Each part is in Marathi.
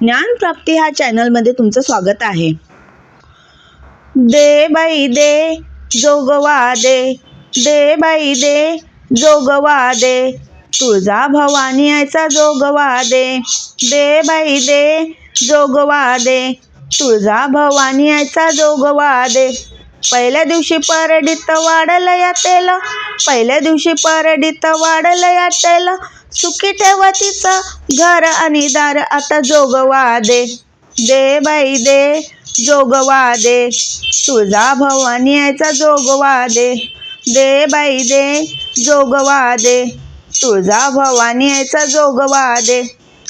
ज्ञानप्राप्ती ह्या चॅनलमध्ये तुमचं स्वागत आहे. दे बाई दे जोगवा दे. दे बाई दे जोगवा दे. तुळजा भवानी यायचा जोगवा दे. दे बाई दे जोगवा दे. तुळजा भवानी यायचा जोगवा दे. पहिल्या दिवशी परडीत वाढलं या तेल. पहिल्या दिवशी परडीत वाढलं या तेल. सुखी ठेवा तिचं घर आणि दार. आता जोगवा दे दे बाई दे. जोगवा दे तुळजा भवानी यायचा जोगवा दे दे बाई दे. जोगवा दे तुझा भवानी यायचा जोगवा दे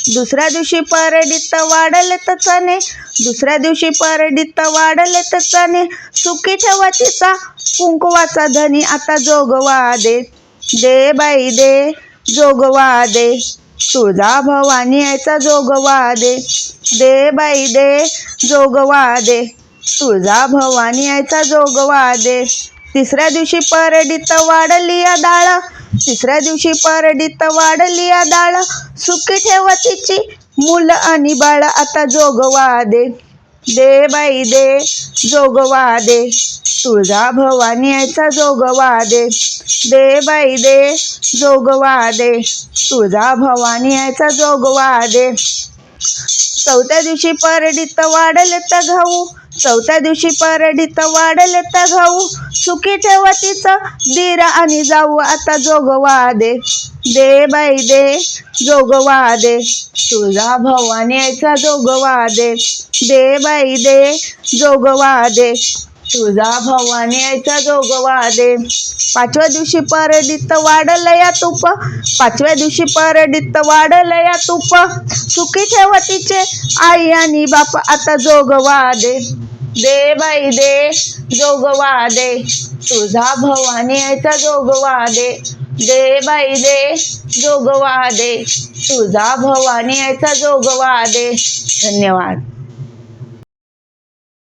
दुसऱ्या दिवशी परडीत वाढले तर चणे. दुसऱ्या दिवशी परडीत वाढले तर चणे. सुखी ठेवा तिचा कुंकवाचा धनी. आता जोगवा दे दे बाई दे जोगवा दे. तुळजा भवानी यायचा जोगवा दे दे बाई दे जोगवा दे. तुळजा भवानी यायचा जोगवा दे. तिसऱ्या दिवशी परडीत वाढली या डाळ. तिसऱ्या दिवशी परडीत वाढली या डाळ. सुखी ठेवा तिची मुलं आणि बाळ. आता जोगवा दे दे बाई दे. जोगवा दे तुळजा भवानी यायचा जोगवा दे दे बाई दे. जोगवा दे तुळजा भवानी यायचा जोगवा दे चौथ्या दिवशी परडीत वाढले तर घाऊ चौथ्या दिवशी परडीत वाढले तर गहू. सुखी ठेवा तिचं दिरा आणि जाऊ आता जोगवा दे दे बाई दे जोगवा दे तुझा भवानी यायचा जोगवा दे दे बाई दे जोगवा दे तुझा भवानी यायचा जोगवा दे पाचव्या दिवशी परडित वाढलं या पाचव्या दिवशी परडित वाढलं या सुखी ठेवा तिचे आई आणि बाप आता जोगवा दे दे बाई दे जोगवा दे तुझा भवानी यायचा जोगवा दे दे बाई दे जोगवा दे तुझा भवानी यायचा जोगवा दे धन्यवाद.